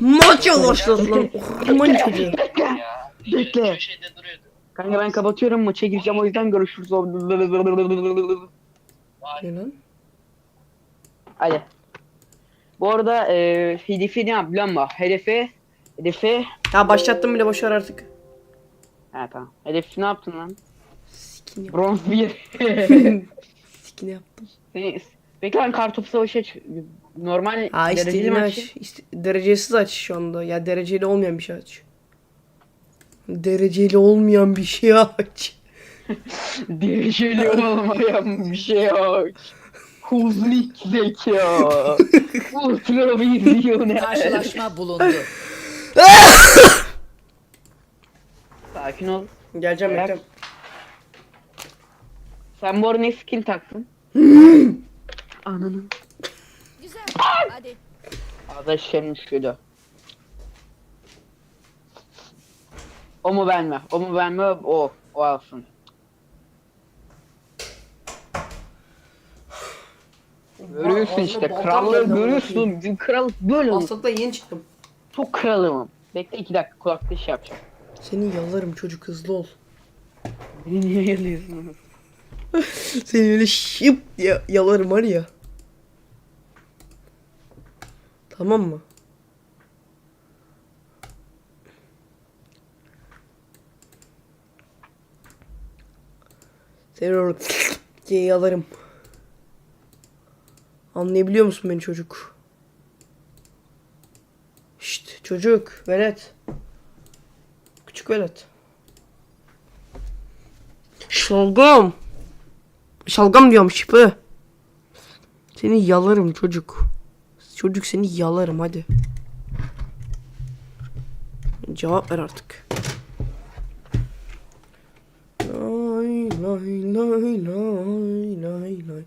Maça başladı lan. Orman çocuğu. Bekle. Köşede duruyordu. Kanka ben kapatıyorum maça gireceğim o yüzden görüşürüz. Vay. Ne lan? Hadi. Bu arada e, hedefi ne yap biliyor musun? Hedefi Hedefi Ya başlattım bile boşver artık. Ha tamam. Hedefi ne yaptın lan? Sikini yap. Bronz 1. Sikini yaptım. Seni Bekle lan kartopu savaşı aç. Normal Ha dereceli istediğini mi aç. İste- derecesiz aç şu anda. Ya dereceli olmayan bir şey aç. Dereceli olmayan bir şey aç. Dereceli olmayan bir şey aç. Huznik zeka. Ultra vizyoner. Karşılaşma bulundu. Sakin ol. Geleceğim Bırak. bekle. Sen bu arada ne skill taktın? Ananın. Hadi. Şişirmiş şuydu. O mu ben mi? O mu ben mi? O. O alsın. Görüyorsun işte baltam görüyorsun. Bizim kral böyle olur. Hastalıktan yeni çıktım. Çok kralım. Bekle iki dakika kulakta iş yapacağım. Seni yalarım çocuk hızlı ol. Beni niye yalıyorsun? Seni öyle şıp ya yalarım var ya. Tamam mı? Öyle diye yalarım. Anlayabiliyor musun beni çocuk? Şşt çocuk velet. Küçük velet. Şalgam. Şalgam diyorum şipi. Seni yalarım çocuk. Çocuk seni yalarım hadi. Cevap ver artık. Lay lay lay lay lay lay lay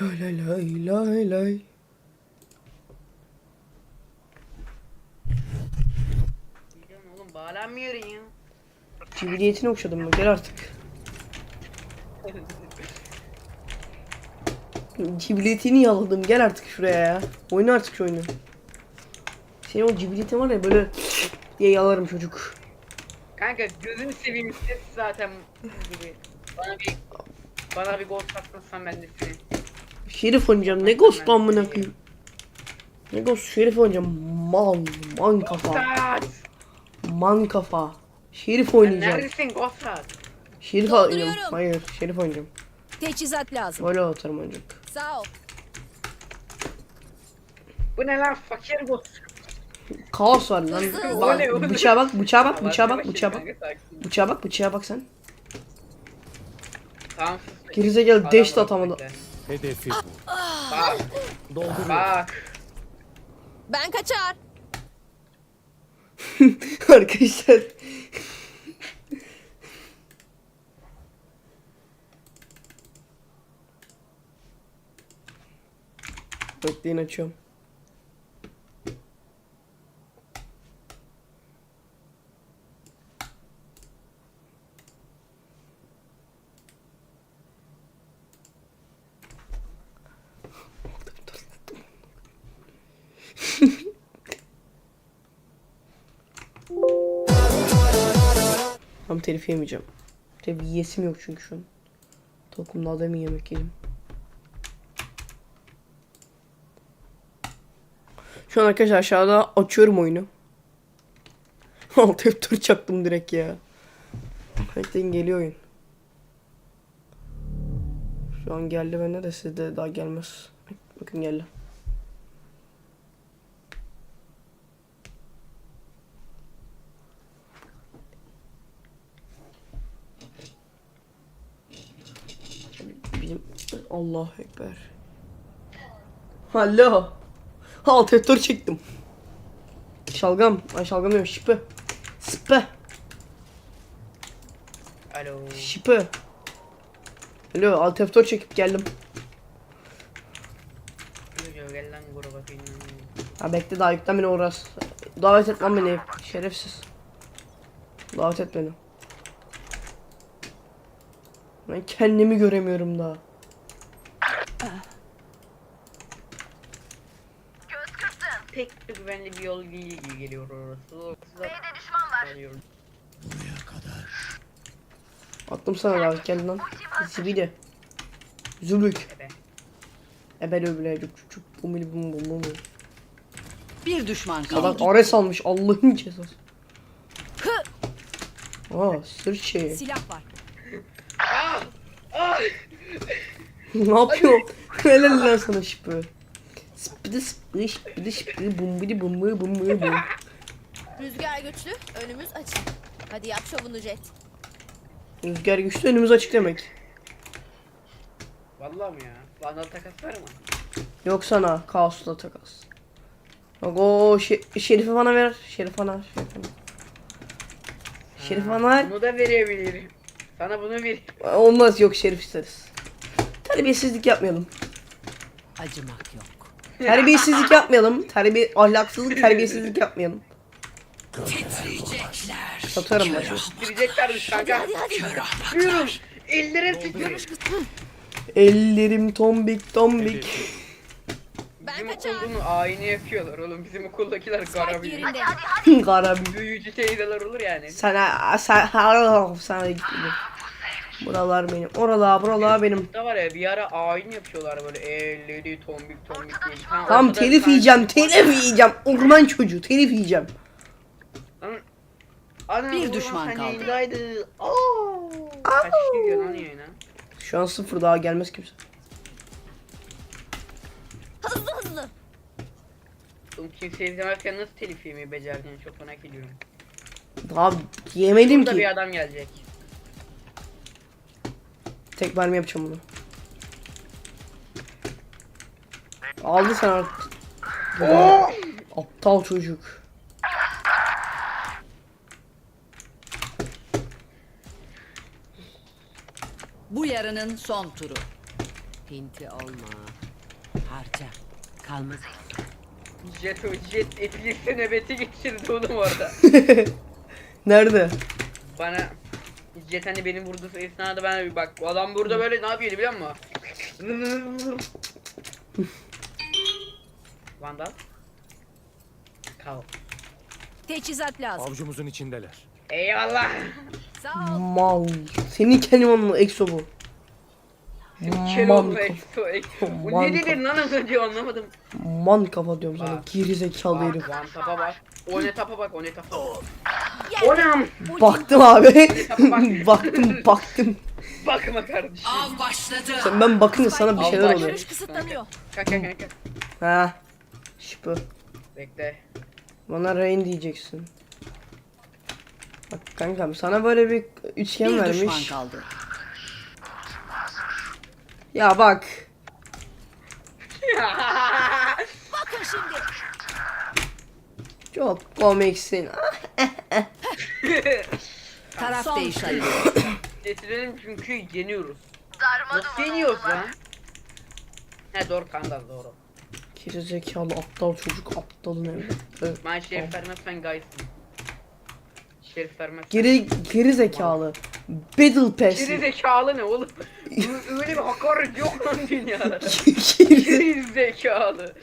lay lay lay lay bağlanmıyor ya. Cibiliyetini okşadım mı? Gel artık. Cibiliyetini yaladım. Gel artık şuraya ya. Oyna artık şu oyunu. Senin o cibiliyetin var ya böyle diye yalarım çocuk. Kanka gözünü seveyim ses zaten gibi. Bana bir bana bir gol atmasan ben de seni. Şerif oynayacağım. Ne ghost lan amına koyayım. Ne ghost şerif oynayacağım. Mal, man kafa. Man kafa. Şerif oynayacağım. neredesin Gostat? Şerif oynayacağım. Hayır, şerif oynayacağım. Teçhizat lazım. Öyle atarım ancak. Sağ ol. Bu ne lan fakir Gostat? Kaos var lan. Hızlı, Bak, hızlı. bıçağa bak, bıçağa bak, bıçağa bak, bıçağa bak. kanka, sakin. Bıçağa bak, bıçağa bak sen. Tamam. Gerizekalı dash de atamadı. Hedefi bu. Bak Dolduruyor. bak. Ben kaçar. Arkadaşlar. Bekleyin açıyorum. Tam telif yemeyeceğim. Telif yiyesim yok çünkü şu an. Tokumda adamı yemek yedim. Şu an arkadaşlar aşağıda açıyorum oyunu. Alt F4 çaktım direkt ya. Bekleyin geliyor oyun. Şu an geldi bende de sizde daha gelmez. Bakın geldi. Allahu Ekber. Alo. Alt F4 çektim. Şalgam. Ay şalgam diyorum şipi. Sıpı. Alo. Şipi. Alo alt F4 çekip geldim. Ha bekle daha yüklemene uğras. Davet et lan beni şerefsiz. Davet et beni. Ben kendimi göremiyorum daha. pek de güvenli bir yol değil gibi geliyor orası. B'de düşman var. Attım sana daha gel lan. Zibidi. Zülük. Ebe. Ebele öbele cuk cuk bumili bum bum bum. Bir düşman kaldı. Adam Ares almış Allah'ın cezası. Aa sırt şey. Silah var. Ne yapıyor? Helal lan sana şıpı. Spidi spidi spidi spidi bumbidi bumbu bumbu bum. Rüzgar güçlü. Önümüz açık. Hadi yap şovunu Jet. Rüzgar güçlü önümüz açık demek. Vallahi mi ya? Vandal takas var mı? Yok sana kaosla takas. Bak o şe- Şerif'i bana ver. Şerif bana. Şerif bana. Şerif bana. Bunu da verebilirim. Sana bunu ver. Olmaz yok Şerif isteriz. Terbiyesizlik yapmayalım. Acımak yok. Terbiyesizlik yapmayalım. Terbiye ahlaksızlık terbiyesizlik yapmayalım. Satarım maçı. Bitireceklermiş kanka. Buyurun. Ellerim titriyor. Ellerim tombik tombik. Ben Bizim okulun ayini yakıyorlar oğlum. Bizim okuldakiler yerinde. Garabim. Büyücü teyzeler olur yani. Sana sen sana gitmedi. Buralar benim. Oralar buralar benim. Da var ya bir ara ayin yapıyorlar böyle elleri tombik tombik. Ha, Tam ortada telif yiyeceğim, tane- telif yiyeceğim. Orman çocuğu, telif yiyeceğim. Ana, Bir düşman sen kaldı. yayındaydı. Aa! Kaç kişi geliyor lan yayına? Şu an sıfır daha gelmez kimse. Hızlı hızlı. Oğlum kimse izlemezken nasıl telif yemeyi becerdin çok merak ediyorum. Daha yemedim Burada ki. bir adam gelecek. Tek mermi yapacağım bunu. Aldı sen artık. Aptal çocuk. Bu yarının son turu. Pinti olma. Harca. Kalmaz. Jet o jet etkisi nöbeti geçirdi oğlum orada. Nerede? Bana Jet hani benim vurduğu esnada ben bir bak bu adam burada böyle ne yapıyordu biliyor musun? Vandal. Kal. Teçhizat lazım. Avcumuzun içindeler. Eyvallah. Sağ ol. Mal. Senin kelimanla exo bu. Man, ekso ekso. Bu ne dedin lan az önce anlamadım. man kafa diyorum sana. Bak. Geri zekalı Bak herif. one tapa bak. O ne tapa bak o ne tapa. Gel. O ne am? Baktım abi. Bak. baktım baktım. Bakma kardeşim. Av başladı. Sen ben bakınca sana bir şeyler oluyor. Görüş kısıtlanıyor. Kanka. Ha. Şıpı. Bekle. Bana rain diyeceksin. Bak kankam sana böyle bir üçgen Bir düşman vermiş. kaldı. Ya bak. Bakın şimdi. Çok komiksin. Taraf değiştiriyor. Getirelim çünkü yeniyoruz. Nasıl yeniyoruz lan? He doğru kandal doğru. Geri zekalı aptal çocuk aptalın evladı. Evet. Ben şerif vermezsen gaysın. Şerif vermezsen. Geri geri zekalı. Battle Pass. Geri zekalı ne oğlum? Öyle bir hakaret yok lan dünyada. Geri- zekalı.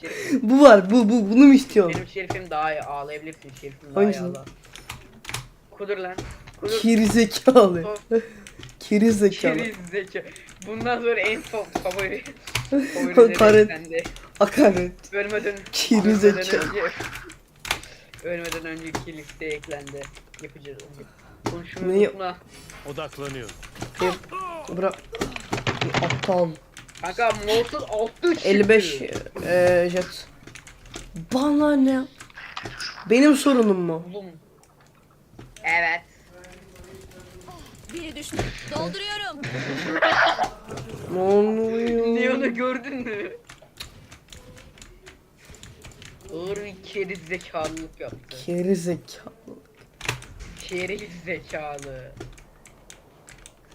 Şerif. bu var bu bu bunu mu istiyorsun? Benim şerifim daha iyi ağlayabilirsin şerifim daha Hangisi? iyi ağla. Kudur lan. Kudur. Geri zekalı. Geri zekalı. Geri zekalı. Bundan sonra en son favori. Hakaret. Hakaret. Ölmeden, ölmeden zekalı. önce Ölmeden önceki listeye eklendi. Yapacağız onu. Konuşmayı Neyi- unutma. Odaklanıyor. Bırak. Aptal. Kanka Mosul 6 çıktı. 55 eee jet. Bana ne? Benim sorunum mu? Oğlum. Evet. Biri düştü. Dolduruyorum. Ne oluyor? Neon'u gördün mü? Ağır bir keri zekalılık yaptı. Geri zekalı. Keri zekalı.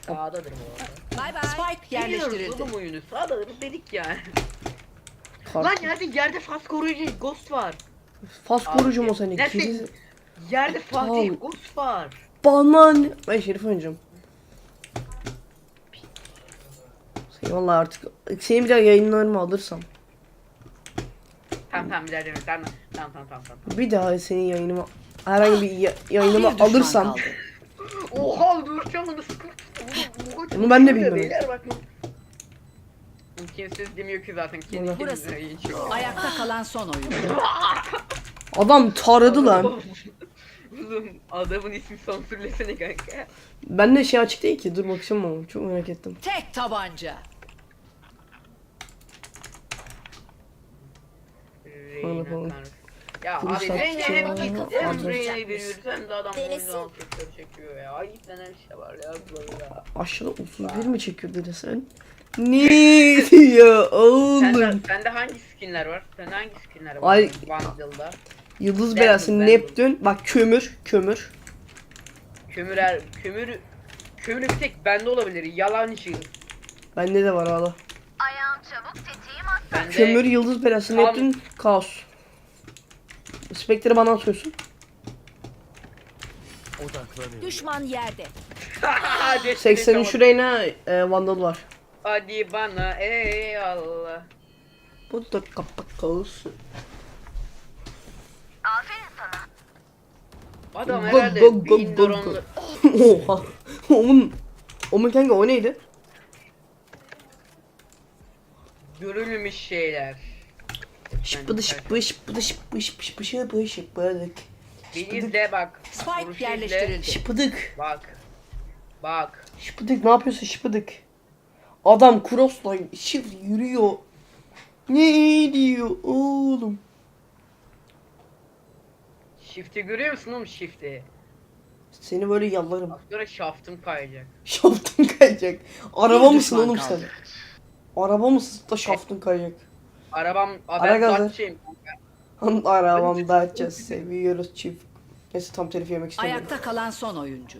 Sağdadır bu arada. Bay bay. Spike Biliyoruz yerleştirildi. oğlum oyunu. Sağdadır dedik yani. Lan yerde yerde fas koruyucu ghost var. Fas korucum o seni. Nerede? Geri... Yerde. Fatih ghost var. Bana ne? Ben Şerif oynayacağım. Seni vallahi artık seni bir daha yayınlarıma alırsam. Tamam tamam bir daha deme. Tamam tamam tamam tamam. tamam. Bir daha senin yayınıma herhangi bir ya- yayınıma Bir düşman alırsam kaldı. Oha dur canını sıkıntı. Onu ben de bilmiyorum. Kimsiz demiyor ki zaten. Kendi. Burası. kendine geçiyor. Ayakta kalan son oyun. adam taradı lan. Oğlum adamın ismi sansürlesene kanka. Ben de şey açık değil ki. Dur bakacağım ama çok merak ettim. Tek tabanca. Reyna bakalım. tanrısı. Ya abi. Reyna hem Adres. hem Reyna'yı veriyoruz hem de adam Neresi? oyunu alt çekiyor ya. Ayıp denen bir şey var ya böyle ya. Aşağıda 31 mi çekiyor dedi sen? Ne diyor Sende, oğlum? sende hangi skinler var? Sende hangi skinler var? Ay. Vandal'da. Yıldız Ben- belası, ben- Neptün. Bak kömür, kömür. Kömür er, kömür kömür bir tek bende olabilir. Yalancı. Bende de var hala. Bende Kömür, yıldız belası, Tam- Neptün, kaos. Spectre'ı bana atıyorsun. Odaklanıyorum. Düşman yerde. Hadi 83 şurayına e, Vandal var. Hadi bana ey Allah. Bu da kapak kaos. Adam herhalde gog, gog, beyin gog, nöronlu. Oha. Onun Onun kanka o neydi? Görülmüş şeyler. Şıppıdı şıppı şıppıdı şıppı şıppı şıppı şıppı şıppıdık. Bir izle bak. Spike yerleştirildi. Şıppıdık. Bak. Bak. Şıppıdık ne yapıyorsun şıppıdık? Adam crossla shift yürüyor. Ne diyor oğlum? Shift'i görüyor musun oğlum shift'i? Seni böyle yallarım. Bak sonra shaft'ım kayacak. Şaftın kayacak. Araba Bir mısın düşman oğlum kaldı. sen? Araba mısın da şaftın kayacak? Arabam, ben gazı. Dutch'ıyım. Arabamda açacağız seviyoruz çift. Neyse tam telif yemek istemiyorum. Ayakta kalan son oyuncu.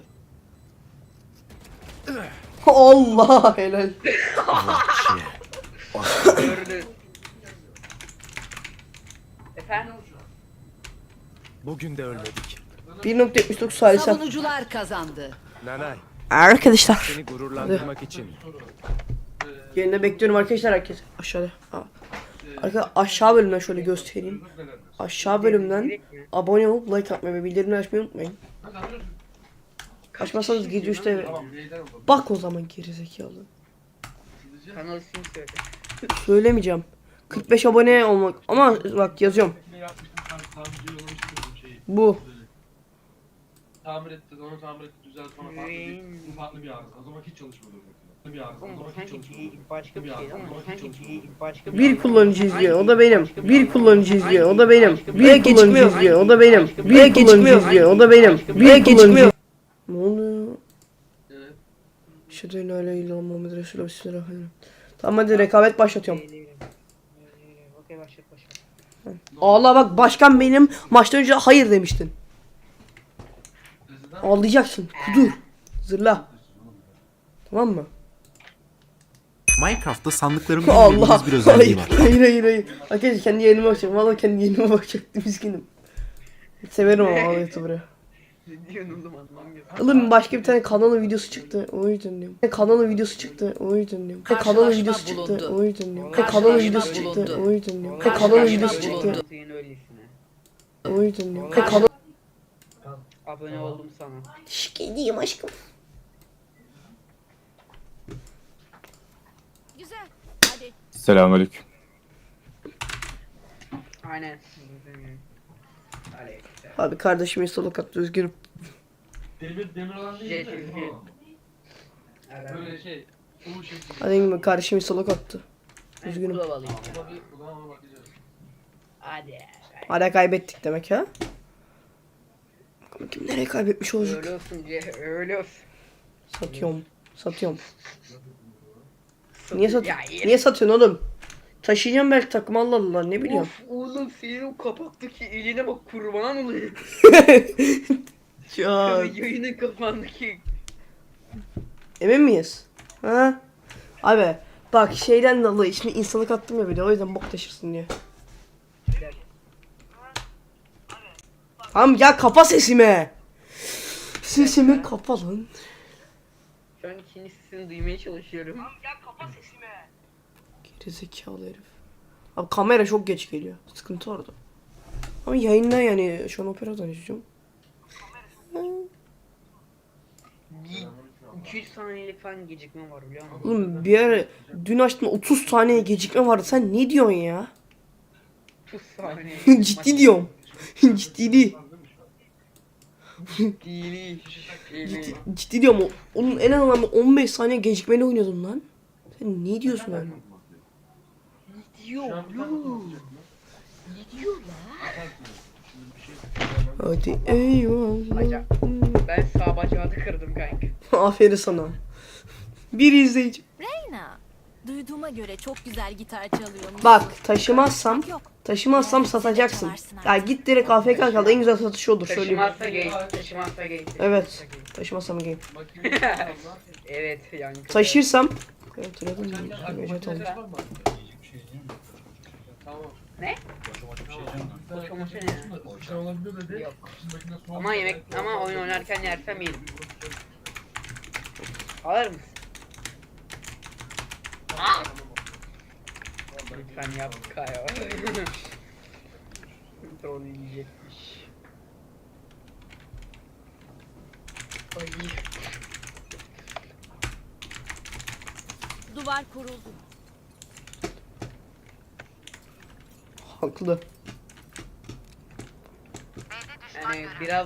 Allah helal. Gördün. Efendim? Bugün de ölmedik. 1.79 salisa. Savunucular kazandı. Nanay, Arkadaşlar. seni gururlandırmak için Yerine bekliyorum arkadaşlar herkes. Aşağıda. Aa. Arka aşağı bölümden şöyle göstereyim. Aşağı bölümden abone olup like atmayı ve bildirimleri açmayı unutmayın. Açmazsanız gece 3'te bak o zaman gerizekalı. Kanal söyle. Söylemeyeceğim. 45 abone olmak ama bak yazıyorum. Bu. Tamir etti, onu tamir etti, düzeltti sonra farklı bir, bu farklı bir arıza. O zaman hiç çalışmıyordu. Farklı bir arıza, o zaman bu hiç çalışmıyordu. başka bir şey ama bu sanki başka Bir kullanıcı izliyor o da benim. Bir kullanıcı izliyor o da benim. Bir bir- kullanıcı izliyor o da benim. Bir- Bir kullanıcı izliyor o da benim. Bir- Bir kullanıcı Ne oluyor? La ilahe illallah Muhammed Resulullah bismillahirrahmanirrahim. Tamam hadi rekabet başlatıyorum. Okey başlat başlat. Allah bak başkan benim maçtan önce hayır demiştin. Ağlayacaksın. Kudur. Zırla. Tamam mı? Minecraft'ta sandıkların Allah. bir özelliği Hayır var. hayır hayır. hayır. Arkadaşlar kendi yayınıma bakacağım. Valla kendi yayınıma bakacaktım üzgünüm. Severim ama YouTuber'ı. Ne diyorsun oğlum anlamıyorum. Oğlum başka bir tane kanalın videosu çıktı. O yüzden diyorum. Kanalın videosu çıktı. O yüzden diyorum. Kanalın Karşılaşma videosu çıktı. bulundu. O yüzden diyorum. Kanalın videosu çıktı. bulundu. O yüzden diyorum. Kanalın videosu bulundu. çıktı. Senin öylesine. O yüzden diyorum. Karşı- Kanal... Abone oldum sana. Şikayetiyim aşkım. Güzel. Hadi. Selamünaleyküm. Aynen. Abi kardeşim installok attı üzgünüm. demir, demir olan değil de. şey. Böyle şey, U şekli. Hadi gibi kardeşim installok attı. Üzgünüm. Kulağı alayım. Hadi. Hala kaybettik demek ha? Bakalım kim nereye kaybetmiş olacak? Öyle olsun diye öyle olsun. Satıyorum. Satıyorum. Niye sat Ya, Niye satıyorsun oğlum? Taşıyacağım belki takım Allah Allah ne biliyorum. Of oğlum senin o kapaktaki eline bak kurban olayım. Ya. Yayının kafandaki. Emin miyiz? Ha? Abi bak şeyden dolayı şimdi insanlık attım ya de o yüzden bok taşırsın diye. Tamam ya kapa sesimi. Sesimi kapa lan. Şu an ikinci sesini duymaya çalışıyorum. Gerizekalı herif. Abi kamera çok geç geliyor. Sıkıntı orada. Ama yayında yani şu an operadan izliyorum. 200 saniyelik falan gecikme var biliyor musun? Oğlum bir ara dün açtım 30 saniye gecikme vardı. Sen ne diyorsun ya? 30 saniye. Ciddi diyorum. Ciddi değil. Dili. Ciddi diyorum. Onun en azından 15 saniye gecikmeli oynuyordum lan. Sen ne diyorsun abi? Diyor Şu an bir tane oğlum. olacak mı? Ne diyor la? Hadi eyvallah. Ben sağ bacağını kırdım kanka. Aferin sana. Bir izleyici. Reyna. Duyduğuma göre çok güzel gitar çalıyormuş. Bak taşımazsam Yok. taşımazsam satacaksın. Ya git direkt AFK kal en güzel satışı olur söyleyeyim. Taşımazsa gay. Taşımazsa gay. Evet. Taşımazsam game. Evet yankı. Taşırsam Hatırladım Sen mı? De Mecet makinesi oldu. var mı? Tamam. Ne? Tamam. Boşamaşı ne? Şey olabilir makine soğuk. Ama yemek ama oyun oynarken yersem yerim. Alır mısın? Lütfen yap Kayo. Troll yiyecekmiş. Ay. Duvar kuruldu. Haklı. Yani biraz